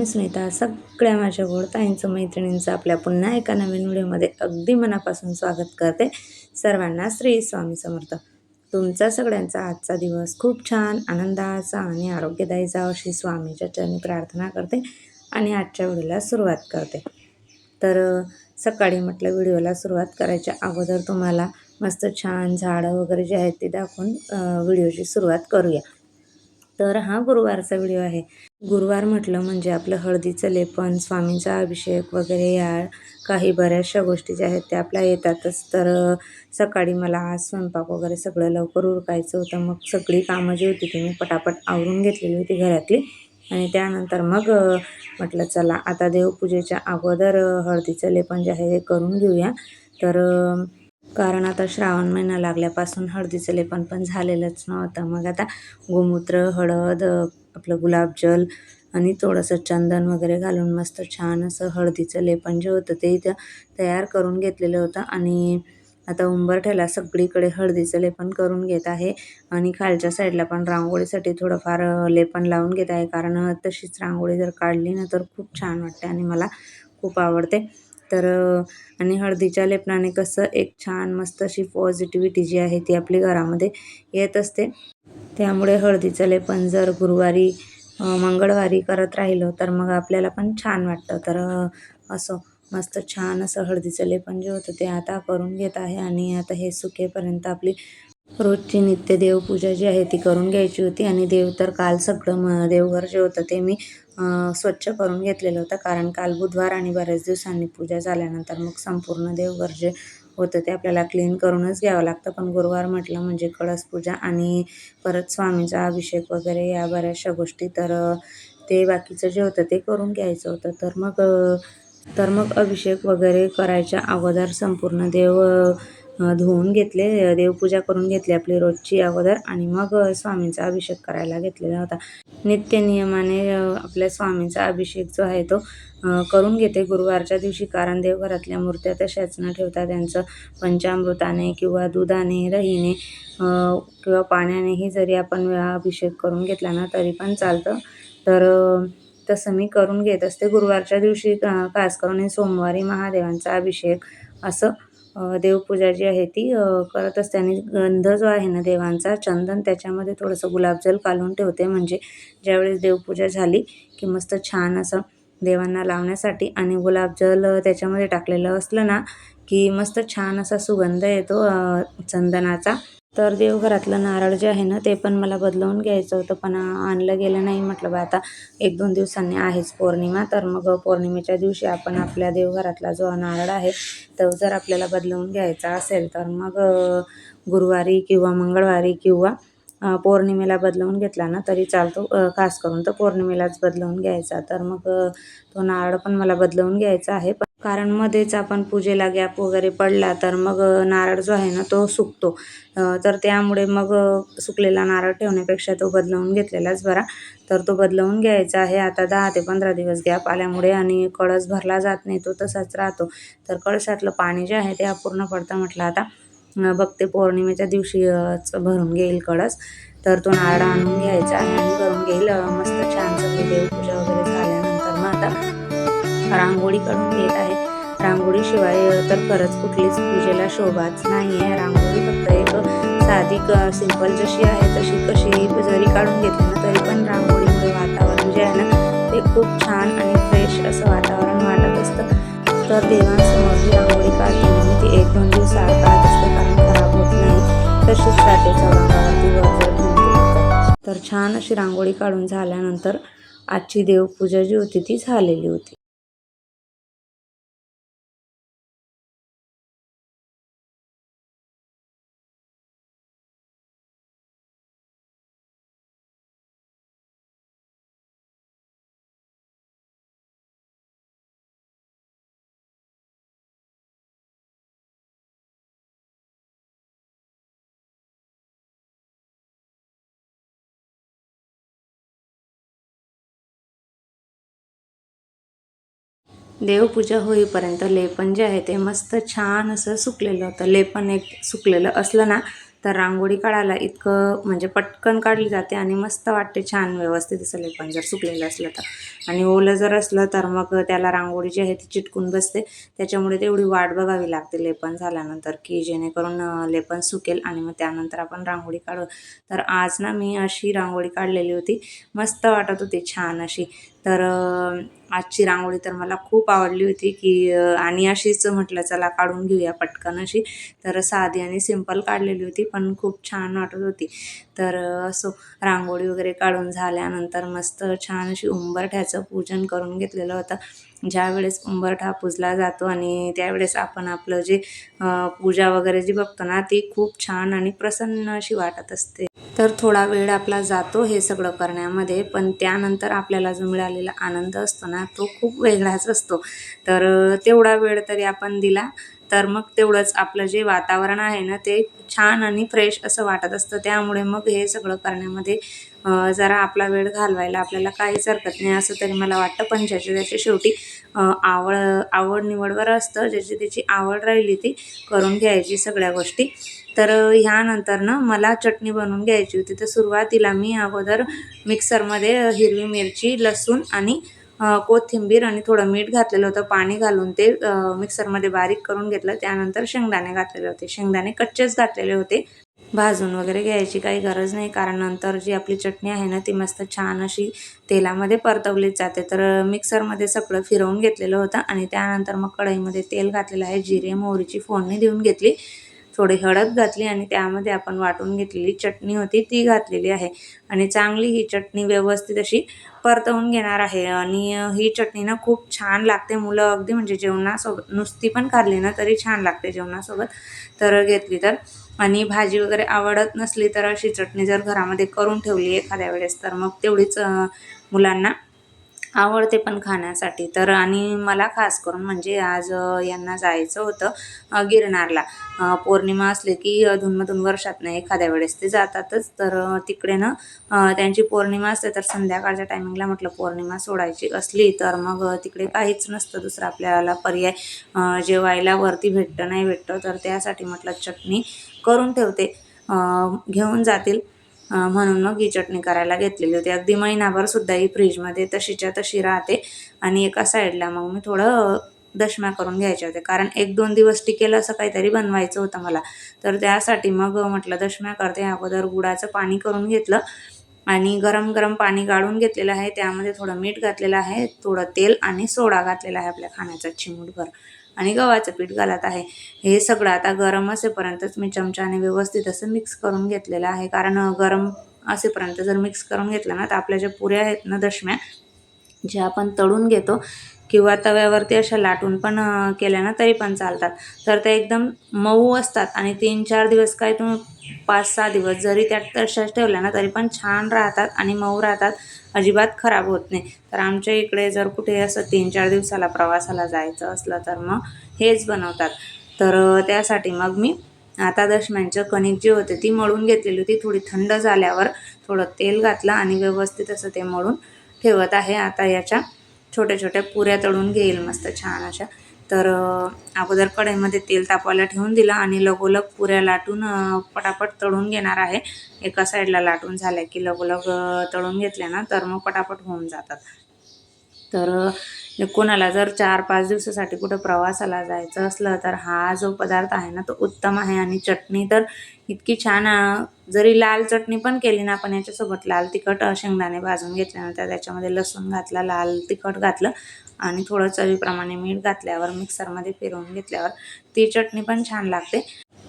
नमस्कार मी सगळ्या माझ्या गोडताईंचं मैत्रिणींचं आपल्या पुन्हा एका नवीन व्हिडिओमध्ये अगदी मनापासून स्वागत करते सर्वांना श्री स्वामी समर्थ. तुमचा सगळ्यांचा आजचा दिवस खूप छान आनंदाचा आणि आरोग्यदायी जावं अशी स्वामीच्या चरणी प्रार्थना करते आणि आजच्या व्हिडिओला सुरुवात करते. तर सकाळी म्हटलं व्हिडिओला सुरुवात करायच्या अगोदर तुम्हाला मस्त छान झाडं वगैरे जे आहेत ते दाखवून व्हिडिओची सुरुवात करूया. तर हा गुरुवारचा व्हिडिओ आहे. गुरुवार म्हटलं म्हणजे आपलं हळदीचं लेपन स्वामींचा अभिषेक वगैरे या काही बऱ्याचशा गोष्टी ज्या आहेत त्या आपल्या येतातच. तर सकाळी मला आज स्वयंपाक वगैरे सगळं लवकर उरकायचं होतं. मग सगळी कामं जी होती ती मी पटापट आवरून घेतलेली होती घरातली. आणि त्यानंतर मग म्हटलं चला आता देवपूजेच्या अगोदर हळदीचं लेपन जे आहे ते करून घेऊया. तर कारण आता श्रावण महिना लागल्यापासून हळदीचं लेपन पण झालेलंच नव्हतं. मग आता गोमूत्र हळद आपलं गुलाबजल आणि थोडंसं चंदन वगैरे घालून मस्त छान असं हळदीचं लेपन जे होतं ते इथं तयार करून घेतलेलं होतं. आणि आता उंबरठ्याला सगळीकडे हळदीचं लेपन करून घेत आहे. आणि खालच्या साईडला पण रांगोळीसाठी थोडंफार लेपन लावून घेत आहे. कारण तशीच रांगोळी जर काढली ना तर खूप छान वाटते आणि मला खूप आवडते. तर आणि हळदीच्या लेपनाने कसं एक छान मस्त अशी पॉझिटिव्हिटी जी आहे ती आपली घरामध्ये येत असते. त्यामुळे हळदीचं लेपन जर गुरुवारी मंगळवारी करत राहिलो तर मग आपल्याला पण छान वाटतं. तर असं मस्त छान असं हळदीचं लेपन जे होतं ते आता करून घेत आहे आणि आता हे सुकेपर्यंत आपली रोजची नित्य देवपूजा जी आहे ती करून घ्यायची होती आणि देव तर काल सगळं म देवघर जे होतं ते मी स्वच्छ करून घेतलेलं होतं. कारण काल बुधवार आणि बऱ्याच दिवसांनी पूजा झाल्यानंतर मग संपूर्ण देवघर जे होतं ते आपल्याला क्लीन करूनच घ्यावं लागतं. पण गुरुवार म्हटलं म्हणजे कळस पूजा आणि परत स्वामीचा अभिषेक वगैरे या बऱ्याचशा गोष्टी. तर ते बाकीचं जे होतं ते करून घ्यायचं होतं. तर मग तर मग अभिषेक वगैरे करायच्या अगोदर संपूर्ण देव धुवून घेतले देवपूजा करून घेतली आपली रोजची अगोदर आणि मग स्वामींचा अभिषेक करायला घेतलेला होता. नित्य नियमाने आपल्या स्वामींचा अभिषेक जो आहे तो करून घेते गुरुवारच्या दिवशी. कारण देवघरातल्या मूर्त्या तशाच न ठेवता त्यांचं पंचामृताने किंवा दुधाने रहीने किंवा पाण्यानेही जरी आपण अभिषेक करून घेतला ना तरी पण चालतं. तर तसं मी करून घेत असते. गुरुवारच्या दिवशी खास करून सोमवारी महादेवांचा अभिषेक असं देवपूजा जी आहे ती करत असताना गंध जो आहे ना देवांचा चंदन त्याच्यामध्ये थोडंसं गुलाबजल घालून ठेवते. म्हणजे ज्यावेळेस देवपूजा झाली की मस्त छान असं देवांना लावण्यासाठी आणि गुलाबजल त्याच्यामध्ये टाकलेलं असलं ना की मस्त छान असा सुगंध येतो चंदनाचा. तर देवघरातलं नारळ जे आहे ना ते पण मला बदलवून घ्यायचं होतं पण आणलं गेलं नाही म्हटलं बा आता एक दोन दिवसांनी आहेच पौर्णिमा तर मग पौर्णिमेच्या दिवशी आपण आपल्या देवघरातला जो नारळ आहे तो जर आपल्याला बदलवून घ्यायचा असेल तर मग गुरुवारी किंवा मंगळवारी किंवा पौर्णिमेला बदलवून घेतला ना तरी चालतो. खास करून तर पौर्णिमेलाच बदलवून घ्यायचा. तर मग तो नारळ पण मला बदलवून घ्यायचा आहे पण कारण मध्येच आपण पूजेला गॅप वगैरे पडला तर मग नारळ जो आहे ना तो सुकतो. तर त्यामुळे मग सुकलेला नारळ ठेवण्यापेक्षा तो बदलवून घेतलेलाच बरा. तर तो बदलवून घ्यायचा आहे. आता दहा ते पंधरा दिवस गॅप आल्यामुळे आणि कळस भरला जात नाही तो तसाच राहतो. तर कळसातलं पाणी जे आहे ते अपूर्ण पडतं म्हटलं आता. बघते पौर्णिमेच्या दिवशीच भरून घेईल कळस. तर तो नारळ आणून घ्यायचा आहे आणि भरून घेईल. मस्त छान सगळी देवपूजा वगैरे झाल्यानंतर मग आता रांगोळी काढून घेत आहे. रांगोळीशिवाय तर खरंच कुठलीच पूजेला शोभाच नाही आहे. रांगोळी फक्त एक साधी सिंपल जशी आहे तशी कशी जरी काढून घेतली ना तरी पण रांगोळीमुळे वातावरण जे आहे ना ते खूप छान आणि फ्रेश असं वातावरण वाटत असतं. तर देवांसमोर जी रांगोळी काढते मी ती एक दोन दिवस आड काढत असते कारण खराब होत नाही. तशीच राहते रंगावरती वर तर छान अशी रांगोळी काढून झाल्यानंतर आजची देवपूजा जी होती ती झालेली होती. देवपूजा होईपर्यंत लेपन जे आहे ते मस्त छान असं सुकलेलं होतं. लेपन एक सुकलेलं असलं ना तर रांगोळी काढायला इतकं म्हणजे पटकन काढली जाते आणि मस्त वाटते छान व्यवस्थित असं लेपन जर सुकलेलं असलं तर. आणि ओलं जर असलं तर मग त्याला रांगोळी जी आहे ती चिटकून बसते. त्याच्यामुळे तेवढी वाट बघावी लागते लेपन झाल्यानंतर की जेणेकरून लेपन सुकेल आणि मग त्यानंतर आपण रांगोळी काढू. तर आज ना मी अशी रांगोळी काढलेली होती. मस्त वाटत होती छान अशी. तर आजची रांगोळी तर मला खूप आवडली होती की आणि अशीच म्हटलं चला काढून घेऊया पटकन अशी. तर साधी आणि सिंपल काढलेली होती पण खूप छान वाटत होती. तर असो रांगोळी वगैरे काढून झाल्यानंतर मस्त छान अशी उंबरठ्याचं पूजन करून घेतलेलं होतं. ज्यावेळेस उंबरठा पूजला जातो आणि त्यावेळेस आपण आपलं जे पूजा वगैरे जी बघतो ना ती खूप छान आणि प्रसन्न अशी वाटत असते. तर थोडा वेळ आपला जातो हे सगळं करण्यामध्ये पण त्यानंतर आपल्याला जो मिळालेला आनंद असतो ना तो खूप वेगळाच असतो. तर तेवढा वेळ तरी आपण दिला तर मग तेवढंच आपलं जे वातावरण आहे ना ते छान आणि फ्रेश असं वाटत असतं. त्यामुळे मग हे सगळं करण्यामध्ये जरा आपला वेळ घालवायला आपल्याला काहीच हरकत नाही असं तरी मला वाटतं. पण ज्याच्या त्याच्या शेवटी आवड आवड निवडवर असतं ज्याची त्याची आवड राहिली ती करून घ्यायची सगळ्या गोष्टी. तर ह्यानंतर ना मला चटणी बनवून घ्यायची होती. तर सुरुवातीला मी अगोदर मिक्सरमध्ये हिरवी मिरची लसूण आणि कोथिंबीर आणि थोडं मीठ घातलेलं होतं. पाणी घालून ते मिक्सरमध्ये बारीक करून घेतलं. त्यानंतर शेंगदाणे घातलेले होते. शेंगदाणे कच्चेच घातलेले होते. भाजून वगैरे घ्यायची काही गरज नाही. कारण नंतर जी आपली चटणी आहे ना ती मस्त छान अशी तेलामध्ये परतवलीच जाते. तर मिक्सरमध्ये सगळं फिरवून घेतलेलं होतं आणि त्यानंतर मग कढईमध्ये तेल घातलेलं आहे. जिरे मोहरीची फोडणी देऊन घेतली. थोडी हळद घातली आणि त्यामध्ये आपण वाटून घेतलेली चटणी होती ती घातलेली आहे. आणि चांगली ही चटणी व्यवस्थित अशी परतवून घेणार आहे. आणि ही चटणी ना खूप छान लागते मुलं अगदी म्हणजे जेवणासोबत नुसती पण खाल्ली ना तरी छान लागते जेवणासोबत तर घेतली तर. आणि भाजी वगैरे आवडत नसली तर अशी चटणी जर घरामध्ये करून ठेवली एखाद्या वेळेस तर मग तेवढीच मुलांना आवडते पण खाण्यासाठी. तर आणि मला खास करून म्हणजे आज यांना जायचं होतं गिरनारला. पौर्णिमा असले की अधूनमधून नाही एखाद्या वेळेस ते जातातच. तर तिकडे ना त्यांची पौर्णिमा असते तर संध्याकाळच्या टायमिंगला म्हटलं पौर्णिमा सोडायची असली तर मग तिकडे काहीच नसतं दुसरं आपल्याला पर्याय. जेवायला वरती भेटतं नाही भेटतं तर त्यासाठी म्हटलं चटणी करून ठेवते. घेऊन जातील. म्हणून मग ही चटणी करायला घेतलेली होती. अगदी महिनाभर सुद्धा ही फ्रीजमध्ये तशीच्या तशी राहते. आणि एका साईडला मग मी थोडं दशम्या करून घ्यायच्या होत्या कारण एक दोन दिवस टिकेल असं काहीतरी बनवायचं होतं मला. तर त्यासाठी मग म्हटलं दशम्या करते. अगोदर गुडाचं पाणी करून घेतलं. आणि गरम गरम पाणी गाळून घेतलेलं आहे. त्यामध्ये थोडं मीठ घातलेलं आहे. थोडं तेल आणि सोडा घातलेला आहे आपल्या खाण्याचा चिमूटभर. आणि गव्हाचं पीठ घालत आहे. हे सगळं आता गरम असेपर्यंतच मी चमच्याने व्यवस्थित असं मिक्स करून घेतलेलं आहे. कारण गरम असेपर्यंत जर मिक्स करून घेतलं ना तर आपल्या ज्या पुऱ्या आहेत ना दशम्या ज्या आपण तळून घेतो किंवा तव्यावरती अशा लाटून पण केल्या ना तरी पण चालतात. तर ते एकदम मऊ असतात आणि तीन चार दिवस काय तुम्ही पाच सहा दिवस जरी त्या तशाच ठेवल्या ना तरी पण छान राहतात आणि मऊ राहतात. अजिबात खराब होत नाही. तर आमच्या इकडे जर कुठे असं तीन चार दिवसाला प्रवासाला जायचं असलं तर मग हेच बनवतात. तर त्यासाठी मग मी आता दशम्यांचं कणिक जी होते ती मळून घेतलेली होती. थोडी थंड झाल्यावर थोडं तेल घातलं आणि व्यवस्थित असं ते मळून ठेवत आहे. आता याच्या छोट्या छोट्या पुऱ्या तळून घेईल मस्त छान अशा. तर अगोदर कढईमध्ये तेल तापवायला ठेवून दिलं आणि लगोलग पुऱ्या लाटून पटापट तळून घेणार आहे. एका साईडला लाटून झाल्या की लगोलग तळून घेतल्या ना तर मग पटापट होऊन जातात. तर म्हणजे कोणाला जर चार पाच दिवसासाठी कुठं प्रवासाला जायचं असलं तर हा जो पदार्थ आहे ना तो उत्तम आहे आणि चटणी तर इतकी छान जरी लाल चटणी पण केली ना आपण याच्यासोबत लाल तिखट शेंगदाणे भाजून घेतल्यानंतर त्याच्यामध्ये लसूण घातला लाल तिखट घातलं आणि थोडं चवीप्रमाणे मीठ घातल्यावर मिक्सरमध्ये फिरवून घेतल्यावर ती चटणी पण छान लागते.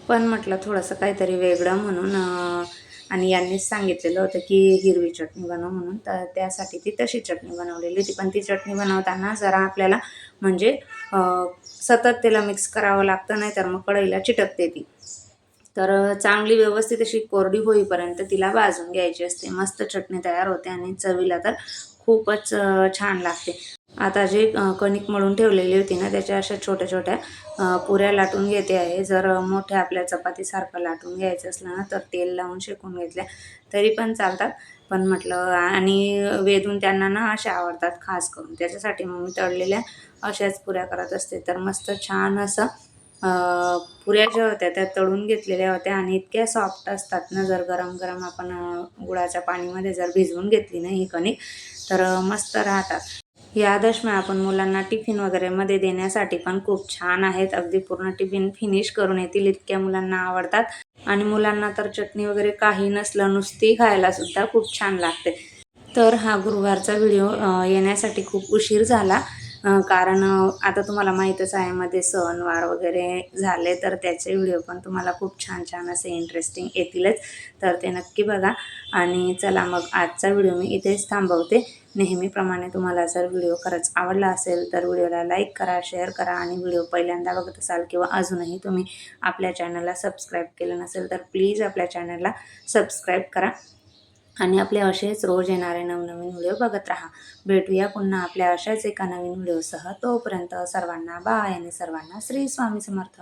पण म्हटलं थोडंसं काहीतरी वेगळं म्हणून आणि यांनीच सांगितलेलं होतं की हिरवी चटणी बनव म्हणून. तर त्यासाठी ती तशी चटणी बनवलेली होती. पण ती चटणी बनवताना जरा आपल्याला म्हणजे सतत त्याला मिक्स करावं लागतं नाही तर मग कढईला चिटकते ती. तर चांगली व्यवस्थित अशी कोरडी होईपर्यंत तिला भाजून घ्यायची असते. मस्त चटणी तयार होते आणि चवीला तर खूपच छान लागते. आता जे कणिक मळून ठेवलेली होती ना त्याच्या अशा छोट्या छोट्या पुऱ्या लाटून घेते आहे. जर मोठ्या आपल्या चपातीसारखं लाटून घ्यायचं असलं ना तर तेल लावून शेकून घेतल्या तरी पण चालतात. पण म्हटलं आणि वेदून त्यांना ना अशा आवडतात खास करून. त्याच्यासाठी मग मी तळलेल्या अशाच पुऱ्या करत असते. तर मस्त छान असं पुऱ्या ज्या होत्या त्या तळून घेतलेल्या होत्या. आणि इतक्या सॉफ्ट असतात ना जर गरम गरम आपण गुळाच्या पाणीमध्ये जर भिजवून घेतली ना ही कणिक तर मस्त राहतात. या दशम्या आपण मुलांना टिफिन वगैरेमध्ये देण्यासाठी पण खूप छान आहेत. अगदी पूर्ण टिफिन फिनिश करून येतील इतक्या मुलांना आवडतात. आणि मुलांना तर चटणी वगैरे काही नसलं नुसती खायला सुद्धा खूप छान लागते. तर हा गुरुवारचा व्हिडिओ येण्यासाठी खूप उशीर झाला. कारण आता तुम्हाला माहीतच आहे मध्ये सणवार वगैरे झाले तर त्याचे व्हिडिओ पण तुम्हाला खूप छान छान असे इंटरेस्टिंग येतीलच. तर ते नक्की बघा. आणि चला मग आजचा व्हिडिओ मी इथेच थांबवते. नेहमीप्रमाणे तुम्हाला जर व्हिडिओ खरंच आवडला असेल तर व्हिडिओला लाईक करा शेअर करा आणि व्हिडिओ पहिल्यांदा बघत असाल किंवा अजूनही तुम्ही आपल्या चॅनलला सबस्क्राईब केलं नसेल तर प्लीज आपल्या चॅनलला सबस्क्राईब करा. आणि आपले असेच रोज येणारे नवनवीन व्हिडिओ बघत राहा. भेटूया पुन्हा आपल्या अशाच एका नवीन व्हिडिओसह. तोपर्यंत सर्वांना बाय आणि सर्वांना श्री स्वामी समर्थ.